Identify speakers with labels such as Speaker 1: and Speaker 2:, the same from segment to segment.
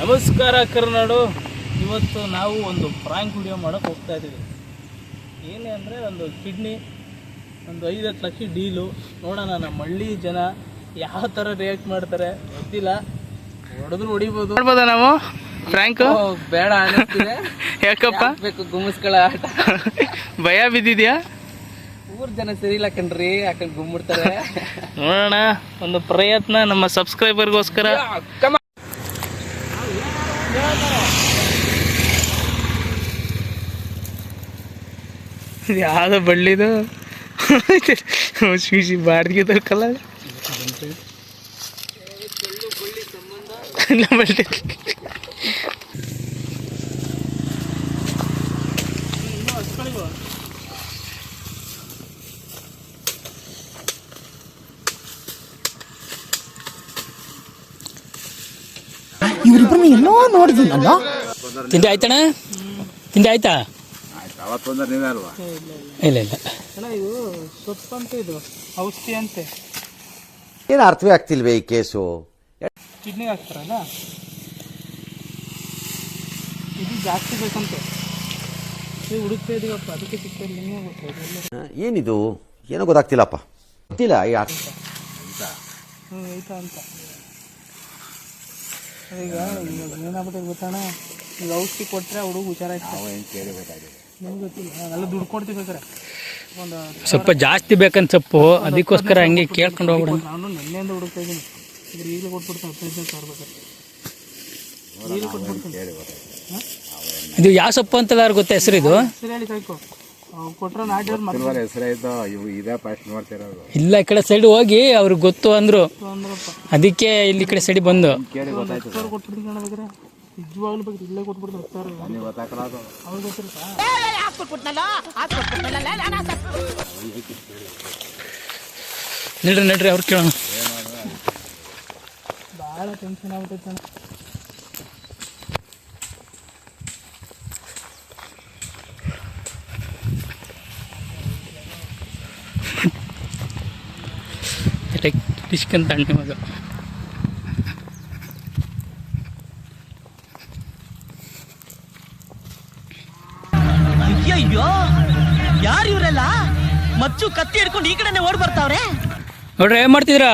Speaker 1: ನಮಸ್ಕಾರ ಕರ್ನಾಡು. ಇವತ್ತು ನಾವು ಒಂದು ಪ್ರಾಂಕ್ ವಿಡಿಯೋ ಮಾಡೋಕೆ ಹೋಗ್ತಾ ಇದ್ದೀವಿ. ಏನೇ ಅಂದರೆ ಒಂದು ಕಿಡ್ನಿ ಒಂದು ಐದು ಹತ್ತು ಲಕ್ಷ ಡೀಲು. ನೋಡೋಣ ನಮ್ಮ ಹಳ್ಳಿ ಜನ ಯಾವ ಥರ ರಿಯಾಕ್ಟ್ ಮಾಡ್ತಾರೆ. ಗೊತ್ತಿಲ್ಲ. ಹೊಡೆದ್ರು ಹೊಡಿಬೋದು. ನೋಡ್ಬೋದಾ ನಾವು? ಪ್ರಾಂಕ್
Speaker 2: ಬೇಡ ಅನ್ನಿಸ್ತಿದೆ
Speaker 1: ಯಾಕಪ್ಪ?
Speaker 2: ಬೇಕು ಗುಮ್ಮಸ್ಗಳ ಆಟ?
Speaker 1: ಭಯ ಬಿದ್ದಿದ್ಯಾ?
Speaker 2: ಊರ್ ಜನ ಸರಿ ಇಲ್ಲ ಕಣ್ರಿ ಯಾಕಂದ್ರೆ ಗುಮ್ಮಿಡ್ತಾರೆ.
Speaker 1: ನೋಡೋಣ ಒಂದು ಪ್ರಯತ್ನ ನಮ್ಮ ಸಬ್ಸ್ಕ್ರೈಬರ್ಗೋಸ್ಕರ. ಯಾವುದೋ ಬಳ್ಳಿದು? ಶೀಶಿ ಬಾಡ್ಗೆ ತರ್ಕಲ್ಲ ಬಳ್ಳಿ
Speaker 3: ತಿಂಡಿ ಆಯ್ತಣ್ಣ? ತಿಂಡಿ ಆಯ್ತಾ? ಇಲ್ಲ ಇಲ್ಲ.
Speaker 1: ಅಣ್ಣ ಇದು ಸೊಪ್ಪು ಅಂತ ಇದು ಔಷಧಿ ಅಂತೆ.
Speaker 4: ಏನು ಅರ್ಥವೇ ಆಗ್ತಿಲ್ವೇ ಈ ಕೇಸು?
Speaker 1: ಕಿಡ್ನಿ ಹಾಕ್ತಾರಲ್ಲ? ಇದು ಜಾಸ್ತಿ ಬೇಕಂತೆ. ಇದು ಹುಡುಕ್ತಾ ಇದೀವಪ್ಪ ಅದಕ್ಕೆ ಸಿಗ್ತಾ ನಿಮಗೆ ಗೊತ್ತಾಯ್ತು
Speaker 4: ಏನಿದು? ಏನೋ ಗೊತ್ತಾಗ್ತಿಲ್ಲಪ್ಪ. ಗೊತ್ತಿಲ್ಲ ಈ ಅರ್ಥ.
Speaker 1: ಹ್ಞೂ ಐತಾ ಅಂತ ಈಗ ಈಗ ಗೊತ್ತಾಣ ಈಗ ಔಷಧಿ ಕೊಟ್ಟರೆ ಹುಡುಗ ಹುಷಾರಾಯ್ತು ನಿಮ್ಗೆ ಗೊತ್ತಿಲ್ಲ. ನಾವೆಲ್ಲ ದುಡ್ಡು ಕೊಡ್ತೀವಿ ಬೇಕಾರೆ ಒಂದು
Speaker 3: ಸ್ವಲ್ಪ ಜಾಸ್ತಿ ಬೇಕಂತ ಸೊಪ್ಪು ಅದಕ್ಕೋಸ್ಕರ ಹಂಗೆ ಕೇಳ್ಕೊಂಡು ಹೋಗ್ಬಿಡ
Speaker 1: ನಾನು ನಿನ್ನೆಯಿಂದ ಹುಡುಕ್ತಾ ಇದ್ದೀನಿ. ಇದ್ರ ಈಗಲೇ ಕೊಟ್ಬಿಡ್ತೀನಿ ಹದಿನೈದು ಸಾವಿರ ಬೇಕಾರೆ ಈಗಲೇ ಕೊಟ್ಬಿಡ್ತೀನಿ.
Speaker 3: ಇದು ಯಾವ ಸೊಪ್ಪು ಅಂತಲ್ಲ ಯಾರು ಗೊತ್ತಾ ಹೆಸರು ಇದು?
Speaker 1: ಸರಿ ಹೇಳಿ ಸಾಕು
Speaker 3: ಇಲ್ಲ ಈ ಕಡೆ ಸೈಡ್ ಹೋಗಿ ಅವ್ರಿಗೆ ಗೊತ್ತು ಅಂದ್ರು. ಅದಕ್ಕೆ ಇಲ್ಲಿ ಈ ಕಡೆ ಸೈಡ್ ಬಂದು. ನಡ್ರಿ ನಡ್ರಿ ಅವ್ರು ಕೇಳೋಣ.
Speaker 1: ಭಾಳ ಟೆನ್ಷನ್ ಆಗ್ಬಿಟ್ಟೈತೆ ಅಣ್ಣ
Speaker 3: ಡಿಸ್ಕಂತ ಅಣ್ಣ ಮಗ.
Speaker 5: ಅಯ್ಯೋ ಯಾರು ಇವರೆಲ್ಲ? ಮಚ್ಚು ಕತ್ತಿ ಹಿಡ್ಕೊಂಡು ಈ ಕಡೆನೆ ಓಡ್ ಬರ್ತಾವ್ರೆ?
Speaker 3: ನೋಡ್ರಿ ಏನ್
Speaker 1: ಮಾಡ್ತಿದ್ರಾ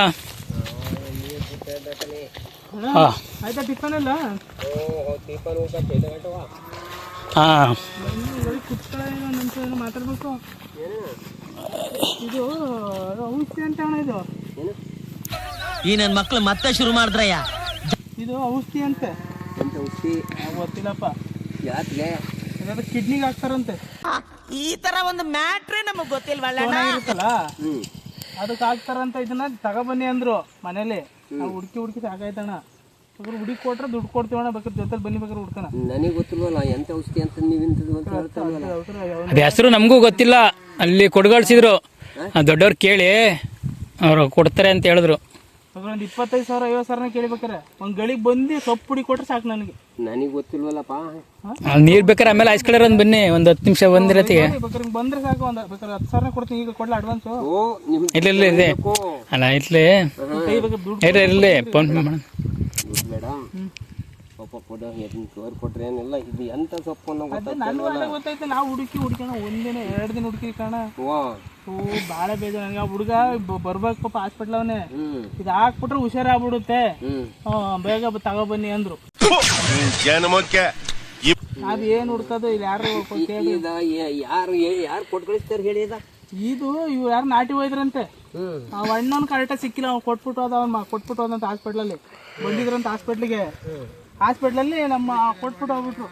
Speaker 1: ಮಾತಾಡ್ಬೇಕು ಇದು ಔಷಧಿ ಅಂತ ಅಣ್ಣ ಇದು.
Speaker 5: ಈ ನನ್ನ ಮಕ್ಳು ಮತ್ತೆ ಶುರು ಮಾಡಿದ್ರಯ್ಯ.
Speaker 1: ಇದು ಔಷಧಿ ಅಂತೆ. ಔಷಧಿ? ಗೊತ್ತಿಲ್ಲಪ್ಪ. ಯಾಕೆ ಕಿಡ್ನಿಗೆ ಹಾಕ್ತಾರಂತೆ.
Speaker 5: ಈ ತರ ಒಂದು ಮ್ಯಾಟ್ರೇ ನಮಗ್ ಗೊತ್ತಿಲ್ವಲ್ಲ
Speaker 1: ಇರುತ್ತಲ್ಲ? ಅದಕ್ಕೆ ಹಾಕ್ತಾರಂತ ಇದನ್ನ ತಗೊಬನ್ನಿ ಅಂದ್ರು ಮನೇಲಿ. ನಾವು ಹುಡುಕಿ ಹುಡುಕಿ ಸಾಕಾಯ್ತಣ್ಣ ಬೇಕಾದ್ರೆ ಹುಡುಕಿ ಕೊಟ್ರೆ ದುಡ್ಡು ಕೊಡ್ತೀವಣ್ಣ ಬೇಕಾದ್ರೆ ಜೊತೆ ಬನ್ನಿ ಬೇಕಾದ್ರೆ ಹುಡ್ಕಣ.
Speaker 2: ನನಗೆ ಗೊತ್ತಿಲ್ವಲ್ಲ ಎಂತ ಔಷಧಿ ಅಂತ ನೀವು
Speaker 3: ಹೆಸರು ನಮಗೂ ಗೊತ್ತಿಲ್ಲ. ಅಲ್ಲಿ ಕೊಡ್ಗಳ್ಸಿದ್ರು. ದೊಡ್ಡವ್ರು ಕೇಳಿ ಅವ್ರು ಕೊಡ್ತಾರೆ ಅಂತ ಹೇಳಿದ್ರು.
Speaker 1: ಒಂದು ಇಪ್ಪತ್ತೈದು ಸಾವಿರ ಐವತ್ತು ಸಾವಿರನ ಕೇಳಿಬೇಕಾರೆ. ಒಂದು ಗಳಿಗೆ ಬಂದು ಸೊಪ್ಪು ಪುಡಿ ಕೊಟ್ರೆ ಸಾಕು ನನಗೆ.
Speaker 2: ನನಗೆ ಗೊತ್ತಿಲ್ವಲ್ಲಪ್ಪ.
Speaker 3: ಅಲ್ಲಿ ನೀರು ಬೇಕಾರೆ ಆಮೇಲೆ ಐಸ್ಕಲರ್ ಒಂದು ಬನ್ನಿ ಒಂದು ಹತ್ತು ನಿಮಿಷ ಬಂದಿರತ್ತಿಗೆ
Speaker 1: ಬೇಕಾದ್ರೆ ಬಂದ್ರೆ ಸಾಕು ಒಂದು ಬೇಕಾದ್ರೆ ಹತ್ತು ಸಾವಿರ ಕೊಡ್ತೀನಿ ಈಗ ಕೊಡ್ಲ ಅಡ್ವಾನ್ಸ್
Speaker 2: ಓ ನಿಮ್
Speaker 3: ಇಲ್ಲ ಇಲ್ಲ ಇದೆ ಅಲ್ಲ ಇಟ್ಲಿ
Speaker 1: ದುಡ್ಡು
Speaker 3: ಇಲ್ಲ ಇರ್ಲಿ ಫೋನ್ ಪೇ ಮಾಡೋಣ
Speaker 2: ದುಡ್ಡು ಬೇಡ. ಪಾಪ ಕೊಡ ಎತ್ತಿನ ಕವರ್ ಕೊಟ್ರೆ ಏನಿಲ್ಲ ಇದು ಎಂತ ಸೊಪ್ಪು ಅನ್ನೋ
Speaker 1: ಅದೇ ಗೊತ್ತಾಯ್ತು ನಾವು ಹುಡುಕಿ ಹುಡುಕೋಣ ಒಂದಿನ ಎರಡು ದಿನ ಹುಡುಕಿ ಕಾಣ
Speaker 2: ವಾ
Speaker 1: ಓ ಭಾಳ ಬೇಜಾರು. ನನಗೆ ಆ ಹುಡುಗ ಬರ್ಬೇಕು ಪಾಪ ಹಾಸ್ಪಿಟ್ಲ್ ಅವನೇ. ಇದು ಹಾಕ್ಬಿಟ್ರೆ ಹುಷಾರಾಗ್ಬಿಡುತ್ತೆ. ಬೇಗ ಬ- ತಗೊಬನ್ನಿ ಅಂದ್ರು. ಅದು ಏನ್ ಹುಡ್ಕೋದು? ಇಲ್ಲಿ ಯಾರು
Speaker 2: ಇದ ಯಾರು ಯಾರು ಕೊಟ್ಟು ಕಳಿಸ್ತಾರೆ ಹೇಳಿ ಇದು?
Speaker 1: ಇವ್ರು ಯಾರು ನಾಟಿ ಹೋಯ್ದ್ರಂತೆ
Speaker 2: ಅವ್
Speaker 1: ಅವ ಅಣ್ಣನ ಕರೆಕ್ಟಾಗಿ ಸಿಕ್ಕಿಲ್ಲ. ಅವ್ನು ಕೊಟ್ಬಿಟ್ಟು ಹೋದ ಅವ್ನು ಕೊಟ್ಬಿಟ್ಟು ಹೋದಂತ ಹಾಸ್ಪಿಟ್ಲಲ್ಲಿ ಬಂದಿದ್ರಂತ ಹಾಸ್ಪಿಟ್ಲಿಗೆ ಹಾಸ್ಪಿಟ್ಲಲ್ಲಿ ನಮ್ಮ ಕೊಟ್ಬಿಟ್ಟು ಹೋಗ್ಬಿಟ್ರು.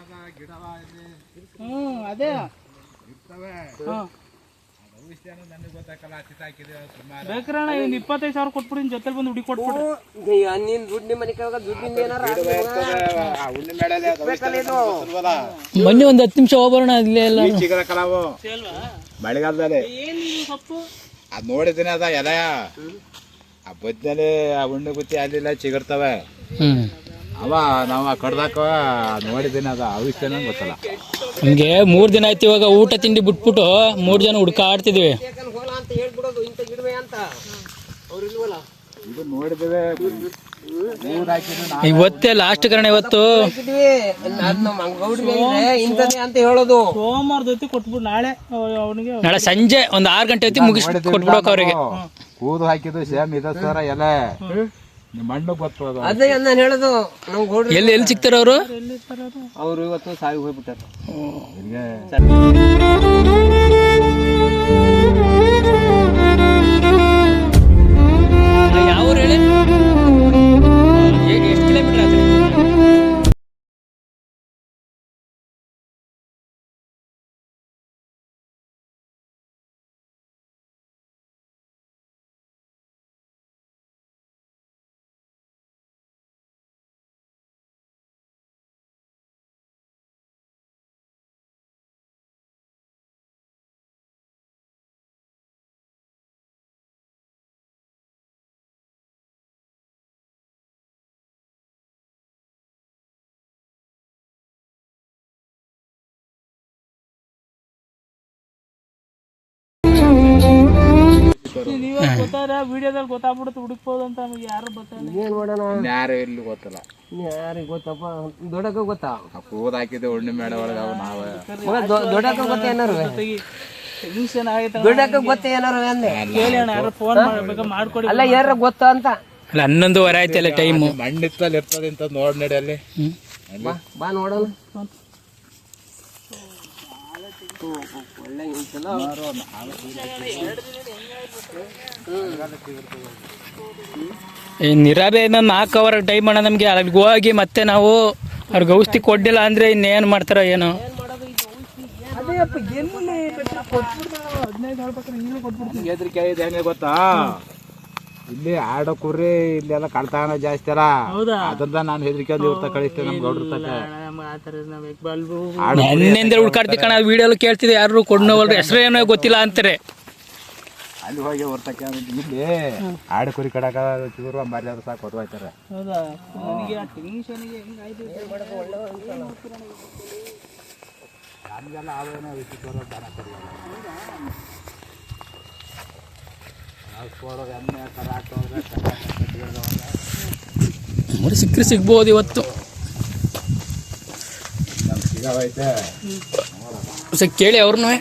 Speaker 1: ಹ್ಮ್ ಅದೇ. ಹಾಂ ಬೇಕ್ರಣ್ಣ ಒಂದ್ ಇಪ್ಪತ್ತೈದು ಸಾವಿರ ಕೊಟ್ಬಿಟ್ಟು ಜೊತೆಲಿ ಬಂದು ಹುಡುಗಿ ಕೊಟ್ಬಿಟ್ರು
Speaker 2: ನೀನ್ ದುಡ್ಡು ಮನೆ ಕೆಳಗ ದುಡ್ಡಿಂದ ಏನಾರ ಬೇಕಲ್ಲ ಇದು
Speaker 3: ಬನ್ನಿ ಒಂದು ಹತ್ತು ನಿಮಿಷ ಹೋಗೋಣ ಇಲ್ಲೇ ಎಲ್ಲ.
Speaker 6: ಮಳೆಗಾಲದಲ್ಲಿ.
Speaker 1: ಏನು ಸೊಪ್ಪು?
Speaker 6: ಅದ್ ನೋಡಿದ್ದೀನಿ ಅದ ಎದಯ? ಆ ಬದ್ನಲ್ಲಿ ಆ ಉಣ್ಣೆ ಗುತ್ತಿ ಅಲ್ಲಿಲ್ಲ ಚಿಗರ್ತವೆ. ಅವ ನಾವು ಆ ಕಡ್ದಾಕ ನೋಡಿದ್ದೀನಿ ಅದ ಔಷಧಿನ ಗೊತ್ತಲ್ಲ.
Speaker 3: ನಮಗೆ ಮೂರು ದಿನ ಆಯ್ತು ಇವಾಗ ಊಟ ತಿಂಡಿ ಬಿಟ್ಬಿಟ್ಟು ಮೂರು ಜನ ಹುಡ್ಕ ಆಡ್ತಿದ್ವಿ
Speaker 2: ಯಾಕಂದ್ರೆ ಅಂತ ಹೇಳ್ಬಿಡೋದು ಇಂಥ ಗಿಡವೇ ಅಂತ ಅವ್ರು
Speaker 6: ಇದು ನೋಡಿದ್ದೇವೆ ಊರ್ ಹಾಕಿದ್ದು ನಾವು
Speaker 3: ಇವತ್ತೇ ಲಾಸ್ಟ್ ಕಾರಣ ಇವತ್ತು.
Speaker 1: ಸೋಮವಾರ ಜೊತೆ ಕೊಟ್ಬಿಟ್ಟು ನಾಳೆ ಅವನಿಗೆ
Speaker 3: ನಾಳೆ ಸಂಜೆ ಒಂದ್ ಆರು ಗಂಟೆ ಹೊತ್ತಿಗೆ ಮುಗಿಸ್ ಕೊಟ್ಬಿಡೋಕೆ ಅವರಿಗೆ.
Speaker 6: ಕೂದು ಹಾಕಿದ್ದು ಸೇಮ್ ಇದೆ ಸರ ಎಲೆ. ನಿಮ್ಮ ಮಣ್ಣು ಅದು.
Speaker 2: ನಾನು ಹೇಳೋದು
Speaker 3: ಎಲ್ಲಿ ಎಲ್ಲಿ ಸಿಗ್ತಾರೆ ಅವರು?
Speaker 2: ಅವ್ರು ಇವತ್ತು ಸಾವಿ ಹೋಗ್ಬಿಟ್ಟಾರ.
Speaker 6: ಇಲ್ಲಿಗೆ
Speaker 3: ಯಾವ ಊರು ಹೇಳಿ? ಎಷ್ಟು ಕಿಲೋಮೀಟರ್ ಆದ್ರೆ
Speaker 1: ನೀವೇ ಗೊತ್ತಾದ್ರೆ ವಿಡಿಯೋದಲ್ಲಿ ಗೊತ್ತಾಗ್ಬಿಡುತ್ತೆ ಹುಡುಕ್ಬೋದು ಅಂತ ನಮಗೆ ಯಾರು
Speaker 2: ಏನ್ ಮಾಡೋಣ?
Speaker 6: ಯಾರು ಇಲ್ಲಿ ಗೊತ್ತಿಲ್ಲ.
Speaker 2: ಯಾರಿಗೆ ಗೊತ್ತಪ್ಪ ದೊಡ್ಡಕ ಗೊತ್ತಾ?
Speaker 6: ಕೂದು ಹಾಕಿದ್ದು ಮೇಡ ಒಳಗೆ ಅವು ನಾವೇ.
Speaker 2: ಗೊತ್ತ ಏನಾರು?
Speaker 1: ಟೆನ್ಷನ್ ಆಗೈತೆ
Speaker 2: ದೊಡ್ಡಕ್ಕ ಗೊತ್ತ ಏನಾರು ಅಂದೆ?
Speaker 1: ಕೇಳಿ ಅಣ್ಣ ಯಾರು ಫೋನ್ ಮಾಡ್ಬೇಕಾ ಮಾಡ್ಕೊಡಿ.
Speaker 2: ಅಲ್ಲ ಯಾರ ಗೊತ್ತಾ ಅಂತ?
Speaker 3: ಅಲ್ಲ ಹನ್ನೊಂದುವರೆ ಆಯ್ತಲ್ಲ ಟೈಮು
Speaker 6: ಮಣ್ಣಿತ್ತಲ್ಲಿ ಇರ್ತದೆ ಅಂತ ನೋಡಿ ನಡಿ ಅಲ್ಲಿ
Speaker 2: ಬಾ ಬಾ ನೋಡೋಣ. ಒಳ್ಳೆ
Speaker 3: ನಿರಾಬೆ ಇನ್ನೊಂದು ನಾಲ್ಕು ಅವರ್ ಟೈಮ್ ಅಣ್ಣ ನಮಗೆ. ಅಲ್ಲಿಗೆ ಹೋಗಿ ಮತ್ತೆ ನಾವು ಅವ್ರಿಗೆ ಔಷಧಿ ಕೊಡ್ಲಿಲ್ಲ ಅಂದ್ರೆ ಇನ್ನೇನು ಮಾಡ್ತಾರ ಏನು.
Speaker 6: ಹೆದರಿಕೆ ಇದೆ ಹೆಂಗೆ ಗೊತ್ತಾ? ಇಲ್ಲಿ ಆಡೋ ಕುರಿ ಇಲ್ಲೆಲ್ಲ ಕಳ್ತಾನ ಜಾಸ್ತಿ ಅಲ್ಲ.
Speaker 1: ಹೌದಾ?
Speaker 6: ಅದ್ರಿಂದ ನಾನು ಹೆದರಿಕೊಂಡು ಇವ್ರ ಕಳಿಸ್ತೇನೆ ನಮ್ಮ ಗೌಡ್ರ ತಕ
Speaker 1: ಆ ಥರ ನಾವು ಬಲ್ಬು.
Speaker 3: ನೆನ್ನೆಂದ್ರೆ ಹುಡ್ಕಾಡ್ತಿ ಕಣ ವಿಡಿಯೋ ಕೇಳ್ತಿದ್ದೆ ಯಾರು ಕೊಡ್ನವಲ್ರಿ ಹೆಸರು ಏನೋ ಗೊತ್ತಿಲ್ಲ ಅಂತಾರೆ.
Speaker 6: ಅಲ್ಲಿ ಹೋಗಿ ಹೊರ್ತಕ್ಕೆ ಇಲ್ಲಿ ಆಡ ಕುರಿ ಕಡಕ ಚೂರು ಮರ್ಯಾದ ಸಾಕು ಕೊಟ್ಟು
Speaker 1: ಹೆಂಗಾಯ್ತು
Speaker 6: ನಮಗೆಲ್ಲ ಅವೇನೋ ವಿಚಿತ್ರ ದಾನ ಕರಿಯಲ್ಲ ನಾವು ಕೊಡೋದು ಎಮ್ಮೆ ಕರ ಹಾಕೋದ್ರೆ
Speaker 3: ನೋಡಿ ಸಿಕ್ಕರೆ ಸಿಗ್ಬೋದು ಇವತ್ತು. ಕೇಳಿ ಅವ್ರನ್ನೂ.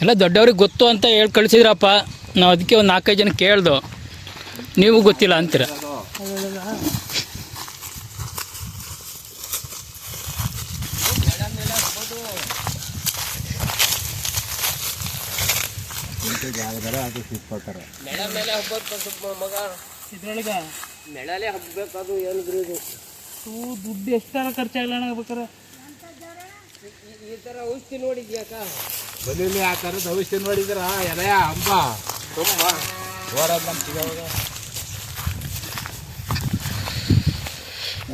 Speaker 3: ಎಲ್ಲ ದೊಡ್ಡವ್ರಿಗೆ ಗೊತ್ತು ಅಂತ ಹೇಳಿ ಕಳಿಸಿದ್ರಪ್ಪ. ನಾವು ಅದಕ್ಕೆ ಒಂದು ನಾಲ್ಕೈದು ಜನ ಕೇಳ್ದು. ನೀವು ಗೊತ್ತಿಲ್ಲ ಅಂತೀರ
Speaker 6: ಇಂಥ ಜಾಗದಾರ ಅದು ಸ್ವಲ್ಪ
Speaker 2: ಮಗ.
Speaker 1: ಇದ್ರೊಳಗೆ
Speaker 2: ನೆಳಲೆ ಅದು ಏನಿದ್ರು ಇದು?
Speaker 1: ತೂ ದುಡ್ಡು ಎಷ್ಟಾರ ಖರ್ಚಾಗಲ್ಲ ಬೇಕಾರೆ
Speaker 2: ಈ ಥರ ಔಷಧಿ ನೋಡಿದ್ಯಾಕ?
Speaker 6: ಬಲಿಲಿ ಆ ಥರದ ಔಷಧಿ ನೋಡಿದ್ರ ಎಲೆಯ ಅಂಬ
Speaker 2: ತುಂಬ
Speaker 6: ಓಡೋದು ನಮ್ಗೆ ಸಿಗವಾಗ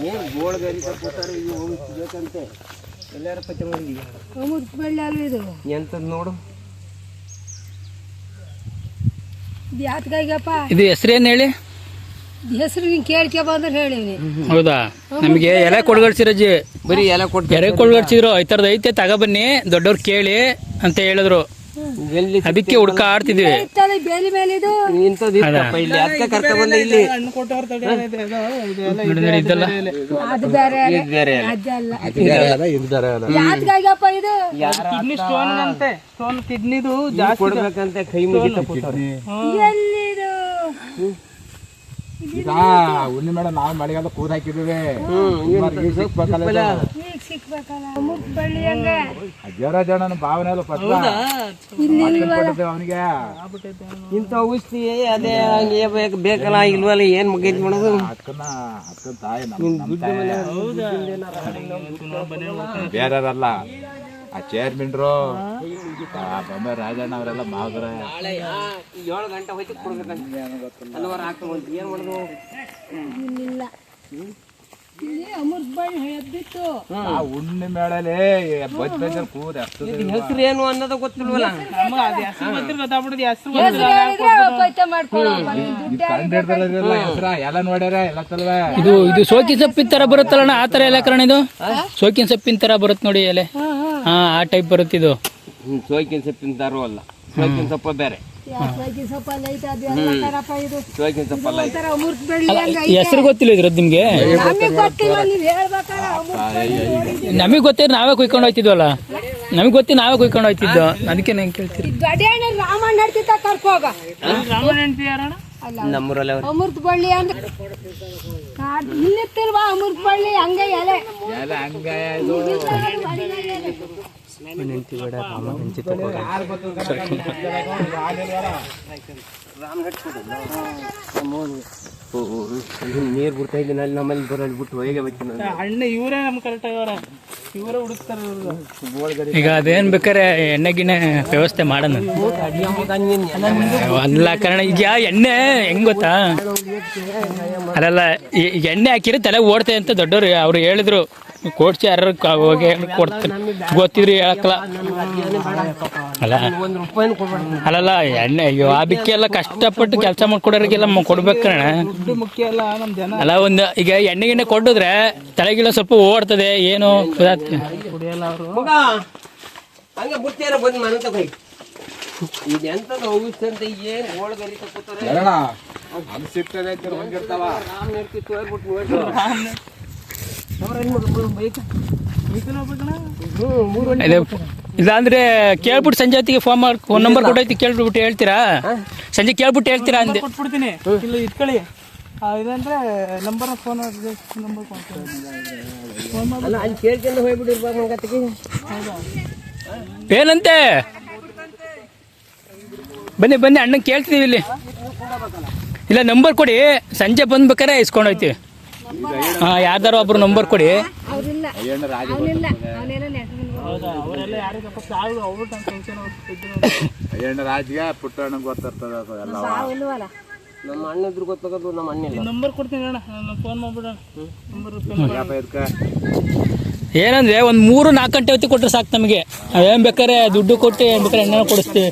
Speaker 2: ಏನ್ ಗೋಳ್ಗರಿ ಕೂತಾರೆ ಇದು ಹೋಗಿ ಬೇಕಂತೆ? ಎಲ್ಲಾರ
Speaker 7: ಅಲ್ವ ಇದು?
Speaker 2: ಎಂತದ್ ನೋಡು?
Speaker 7: ಇದು ಯಾತ್ಗಾಯ್ಗಪ್ಪ?
Speaker 3: ಇದು ಹೆಸ್ರೇನು ಹೇಳಿ?
Speaker 7: ಹೆಸರು ನೀನು ಕೇಳ್ಕೆ ಬಂದ್ರೆ ಹೇಳಿವ್ನಿ.
Speaker 3: ಹೌದಾ? ನಮಗೆ ಎಲೆ ಕೊಡ್ಗಳ್ಸಿರಜ್ಜಿ
Speaker 2: ಬರೀ ಎಲ್ಲ ಕೊಡ್
Speaker 3: ಎಲೆ ಕೊಡ್ಗಳ್ಸಿದ್ರು ಈ ಥರದ್ದು ಐತೆ ತಗೊಬನ್ನಿ ದೊಡ್ಡವ್ರು ಕೇಳಿ ಅಂತ ಹೇಳಿದ್ರು. ಅದಕ್ಕೆ ಹುಡ್ಕಾ ಆಡ್ತಿದ್ವಿ.
Speaker 2: ಇಂಥದ್ದು ಇತ್ತಪ್ಪ ಇಲ್ಲಿ ಅದಕ್ಕೆ ಕರ್ಕ ಬಂದ ಇಲ್ಲಿ.
Speaker 1: ಹಣ್ಣು ಕೊಟ್ಟವ್ರ ತಡೆ ಇದು ಇದೆಲ್ಲ
Speaker 3: ನೋಡಿ ನೋಡಿ ಇದೆಲ್ಲ
Speaker 7: ಅದು ಬೇರೆ
Speaker 2: ಇದು ಬೇರೆ
Speaker 7: ಅದಲ್ಲ
Speaker 6: ಇದ್ದಾರೆ
Speaker 7: ಇದು
Speaker 1: ಕಿಡ್ನಿ ಸ್ಟೋನ್ ಅಂತೆ ಸ್ಟೋನ್ ಕಿಡ್ನಿದು ಜಾಸ್ತಿ
Speaker 2: ಅಂತ ಕೈ ಮುಗಿತ
Speaker 7: ಎಲ್ಲಿದು?
Speaker 6: ಈಗ ಮೇಡಮ್ ನಾವು ಮಳೆಗಾಲ ಕೂದ ಹಾಕಿದ್ದೀವಿ. ಜನ ಭಾವನೆ ಎಲ್ಲ ಅವನಿಗೆ.
Speaker 2: ಇಂಥ ಔಷಧಿ ಅದೇ ಹಂಗೆ ಬೇಕು ಬೇಕಲ್ಲ ಇಲ್ವಲ್ಲ ಏನ್ ಮುಗೈತಿ ಮಾಡೋದು
Speaker 6: ಅಕ್ಕನ ಅಕ್ಕನ ತಾಯಿ ಬೇರೆಯವರಲ್ಲ. ಆ ಚೇರ್ಮನ್ರು ಬೊಮ್ಮೆ ರಾಜಣ್ಣ ಅವರೆಲ್ಲ ಮಾವ್ರ
Speaker 2: ಏಳು ಗಂಟೆ ಹೋಯ್ತು ಕೊಡ್ಬೇಕಂತ. ಹಲವಾರು ಹಾಕೊಂಡು ಏನ್ ಮಾಡೋದು?
Speaker 7: ಇಲ್ಲಿಲ್ಲ. ಇಲ್ಲಿ
Speaker 6: ಉಣ್ಣೆ ಮೇಳಲೆ ಬದ್ ಬೇಜಾರ್ ಕೂದ
Speaker 2: ಹೆಸರು ಏನು ಅನ್ನೋದು ಗೊತ್ತಿಲ್ವಲ್ಲ?
Speaker 6: ಎಲ್ಲ ನೋಡ್ಯಾರ ಎಲ್ಲ ತಲ್ವ
Speaker 3: ಇದು ಇದು ಸೋಕಿನ ಸೊಪ್ಪಿನ ತರ ಬರುತ್ತಲ್ಲಣ್ಣ ಆ ತರ ಎಲೆ ಕಣ ಇದು? ಸೋಕಿನ ಸೊಪ್ಪಿನ ತರ ಬರುತ್ತೆ ನೋಡಿ ಎಲೆ. ಹಾ ಆ ಟೈಪ್ ಬರುತ್ತೆ ಇದು.
Speaker 2: ಹ್ಮ್ ಸೋಯ್ಕಿನ ಸೊಪ್ಪಿನ ತರ ಅಲ್ಲ. ಸೋಕಿನ ಸೊಪ್ಪ ಬೇರೆ.
Speaker 7: ಹಂಗ
Speaker 3: ಹೆಸರು ಗೊತ್ತಿಲ್ಲ ಇದ್ರದ್ದು ನಿಮ್ಗೆ?
Speaker 7: ನಮಗ್ ಗೊತ್ತಿಲ್ಲ ನೀವ್ ಹೇಳ್ಬೇಕಾರ ಅಮೃತ
Speaker 3: ನಮಗೆ ಗೊತ್ತಿದ್ರೆ ನಾವೇ ಕುಯ್ಕೊಂಡು ಹೋಯ್ತಿದ್ವಲ್ಲ? ನಮಗ್ ಗೊತ್ತಿ ನಾವೇ ಕುಯ್ಕೊಂಡು ಹೋಯ್ತಿದ್ದೋ. ಅದಕ್ಕೆ ನಂಗೆ ಕೇಳ್ತೀರಿ
Speaker 2: ನಮ್ಮೂರಲ್ಲಿ
Speaker 7: ಅಮೃತ ಬಳ್ಳಿ ಅಂದ್ರೆ ಇಲ್ಲಿತ್ತಿಲ್ವಾ ಅಮೃತ ಬಳ್ಳಿ ಹಂಗೆ ಎಲೆ.
Speaker 6: ಎಲ್ಲ ರಾಮ ಇದು
Speaker 2: ನೀರು ಬಿಡ್ತಾ ಇದ್ದೀನಿ ಅಲ್ಲಿ ನಮ್ಮಲ್ಲಿ ಬರೋಲ್ಲಿ ಬಿಟ್ಟು ಹೋಗಿ ಬರ್ತೀನಿ
Speaker 1: ಅಣ್ಣ ಇವರೇ ನಮ್ ಕರೆಕ್ಟ್ ಆಗ್ಯಾರ ಇವರೇ ಹುಡುಕ್ತಾರ
Speaker 3: ಈಗ ಅದೇನ್ ಬೇಕಾರೆ ಎಣ್ಣೆ ಗಿಣ್ಣೆ ವ್ಯವಸ್ಥೆ ಮಾಡೋಣ. ಅಲ್ಲ ಕಾರಣ ಈಗ ಎಣ್ಣೆ ಹೆಂಗ್ ಗೊತ್ತಾ? ಅಲ್ಲಲ್ಲ ಎಣ್ಣೆ ಹಾಕಿರ ತಲೆ ಓಡ್ತೆ ಅಂತ ದೊಡ್ಡವ್ರು ಅವ್ರು ಹೇಳಿದ್ರು. ಕೋಡ್ಸಿ ಯಾರು ಹೋಗಿ ಕೊಡ್ತೀನಿ ಗೊತ್ತಿದ್ರಿ ಹೇಳಕ್ಕಲ್ಲ ಅಲ್ಲ. ಅಲ್ಲಲ್ಲ ಎಣ್ಣೆ ಅಯ್ಯೋ ಆ ಬಿಕ್ಕಿ ಎಲ್ಲ ಕಷ್ಟಪಟ್ಟು ಕೆಲಸ ಮಾಡ್ಕೊಡೋರಿಗೆಲ್ಲ ಕೊಡ್ಬೇಕಣ್ಣ
Speaker 1: ದುಡ್ಡು ಮುಖ್ಯ ಅಲ್ಲ ನಮ್ ಜನ
Speaker 3: ಅಲ್ಲ ಒಂದು ಈಗ ಎಣ್ಣೆ ಗಿಣ್ಣೆ ಕೊಟ್ಟಿದ್ರೆ ತಲೆಗಿಲ್ಲ ಸ್ವಲ್ಪ ಓಡ್ತದೆ ಏನು
Speaker 2: ಏನು
Speaker 3: ಇಲ್ಲಾಂದ್ರೆ ಕೇಳ್ಬಿಟ್ಟು ಸಂಜೆ ಹೊತ್ತಿಗೆ ಫೋನ್ ಮಾಡಿ ಫೋನ್ ನಂಬರ್ ಕೊಟ್ಟೈತಿ ಕೇಳ್ಬಿಟ್ಟು ಹೇಳ್ತೀರಾ? ಸಂಜೆ ಕೇಳ್ಬಿಟ್ಟು ಹೇಳ್ತೀರಾ ಅಂದೆ.
Speaker 1: ಕೊಟ್ಬಿಡ್ತೀನಿ. ಇಲ್ಲ ಇಟ್ಕೊಳ್ಳಿ. ಆ, ಇದಂದ್ರೆ ನಂಬರ್ ಫೋನ್ ನಂಬರ್
Speaker 2: ಅಲ್ಲ ಅಲ್ಲಿ ಕೇಳ್ಕೊಂಡು ಹೋಗ್ಬಿಟ್ಟಿರ್ಬಾರ್ದು ಮಂಗತ್ತಿಗೆ?
Speaker 3: ಏನಂತೆ? ಬನ್ನಿ ಬನ್ನಿ ಅಣ್ಣಂಗೆ ಕೇಳ್ತೀವಿ ಇಲ್ಲಿ. ಇಲ್ಲ ನಂಬರ್ ಕೊಡಿ. ಸಂಜೆ ಬಂದ್ಬೇಕಾರೆ ಇಸ್ಕೊಂಡು ಹೋಯ್ತೀವಿ ಹಾಂ ಯಾರ್ದಾರು ಒಬ್ರು ನಂಬರ್ ಕೊಡಿ.
Speaker 6: ರಾಜ್ಗೆ ಪುಟ್ಟಣ್ಣ ಗೊತ್ತಿರ್ತದ ಎಲ್ಲ.
Speaker 2: ನಮ್ಮ ಅಣ್ಣ ಇದ್ರು ಗೊತ್ತಾಗೋದು ನಮ್ಮ ಅಣ್ಣ
Speaker 1: ನಂಬರ್ ಕೊಡ್ತೀನಿ ಅಣ್ಣ. ನಾನು ಫೋನ್ ಮಾಡ್ಬಿಡೋಣ. ನಂಬರ್
Speaker 3: ಏನಂದ್ರೆ ಒಂದು ಮೂರು ನಾಲ್ಕು ಗಂಟೆ ಹೊತ್ತಿಗೆ ಕೊಟ್ಟರೆ ಸಾಕು ನಮಗೆ. ಏನ್ ಬೇಕಾದ್ರೆ ದುಡ್ಡು ಕೊಟ್ಟು ಏನು ಬೇಕಾರೆ ಎಣ್ಣೆ ಕೊಡಿಸ್ತೀವಿ.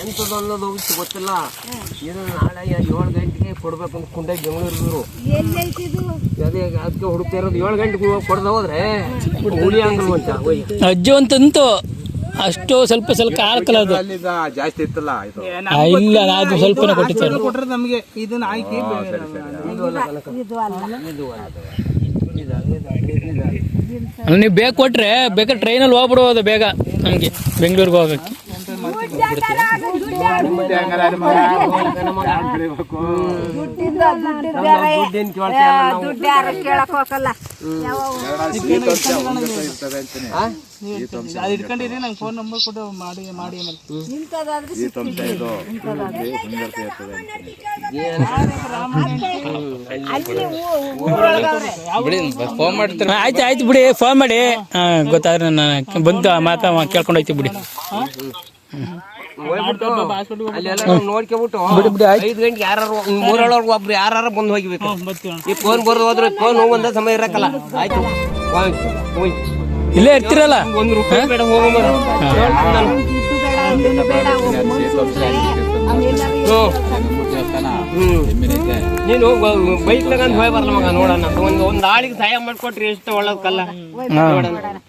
Speaker 2: ಎಂಥದ್ದು ಅನ್ನೋದು ಔಷಧಿ ಗೊತ್ತಿಲ್ಲ. ಏನು ನಾಳೆ ಏಳು ಗಂಟೆಗೆ ಕೊಡ್ಬೇಕು ಅಂತ ಕುಂಡೆ ಬೆಂಗಳೂರು
Speaker 7: ಎಲ್ಲೈತಿ ಇದು
Speaker 2: ಅದೇ ಅದಕ್ಕೆ ಹುಡುಕ್ತಾ ಇರೋದು. ಏಳು ಗಂಟೆಗೆ ಕೊಡ್ದ ಹೋದ್ರೆ ಹುಳಿ ಅಂಗಲ್ ಅಂತ.
Speaker 3: ಅಜ್ಜು ಅಂತಂತು ಅಷ್ಟು ಸ್ವಲ್ಪ ಸ್ವಲ್ಪ ಹಾಕಲ್ಲ ಅದು.
Speaker 6: ಅಲ್ಲಿಂದ ಜಾಸ್ತಿ ಇತ್ತಲ್ಲ
Speaker 3: ಇಲ್ಲ ಅದು ಸ್ವಲ್ಪನೇ ಕೊಟ್ಟಿರ್ತಾರೆ
Speaker 1: ಕೊಟ್ಟರೆ ನಮಗೆ ಇದನ್ನ ಹಾಕಿ
Speaker 7: ಇದು ಅಲ್ಲ
Speaker 3: ಅಲ್ಲ. ನೀವು ಬೇಗ ಕೊಟ್ರೆ ಬೇಕಾದ್ರೆ ಟ್ರೈನಲ್ಲಿ ಹೋಗ್ಬಿಡ್ಬೋದು ಬೇಗ ನಮಗೆ ಬೆಂಗಳೂರಿಗೆ ಹೋಗಕ್ಕೆ.
Speaker 7: ದುಡ್ಡು ಕೇಳಕ್ ಹೋಗಲ್ಲ?
Speaker 1: ಅದು ಇಟ್ಕೊಂಡಿರಿ ನಂಗೆ ಫೋನ್ ನಂಬರ್ ಕೊಟ್ಟು ಮಾಡಿ ಮಾಡಿ
Speaker 3: ಫೋನ್ ಆಯ್ತು ಆಯ್ತು ಬಿಡಿ ಫೋನ್ ಮಾಡಿ. ಹಾಂ ಗೊತ್ತಾದ್ರೆ ನಾನು ಬಂದು ಮಾತಾ ಕೇಳ್ಕೊಂಡು ಹೋಯ್ತೀವಿ ಬಿಡಿ.
Speaker 2: ಹೋಗ್ಬಿಟ್ಟು ಅಲ್ಲೆಲ್ಲ ನಾವು ನೋಡ್ಕೊಬಿಟ್ಟು ಐದು ಗಂಟೆಗೆ ಯಾರು ಮೂರೊಳಗೆ ಒಬ್ರು ಯಾರು ಬಂದು ಹೋಗ್ಬೇಕು. ಈ ಫೋನ್ ಬರ್ದು ಹೋದ್ರೆ ಫೋನ್ ಒಂದೇ ಸಮಯ ಇರಕ್ಕಲ್ಲ. ಆಯ್ತು.
Speaker 3: ಇಲ್ಲೇ ಇರ್ತೀರಲ್ಲ?
Speaker 2: ಒಂದು ರೂಪಾಯಿ ಬೇಡ ನೀನು. ಬೈಕ್ ತಗೊಂಡು ಹೋಗಿ ಬರಲ್ಲ ಮಗ ನೋಡೋಣ ಒಂದು ಒಂದು ಆಳಿಗೆ ಸಹಾಯ ಮಾಡ್ಕೊಟ್ರಿ ಎಷ್ಟು ಒಳ್ಳೇದಕ್ಕಲ್ಲ ನೋಡೋಣ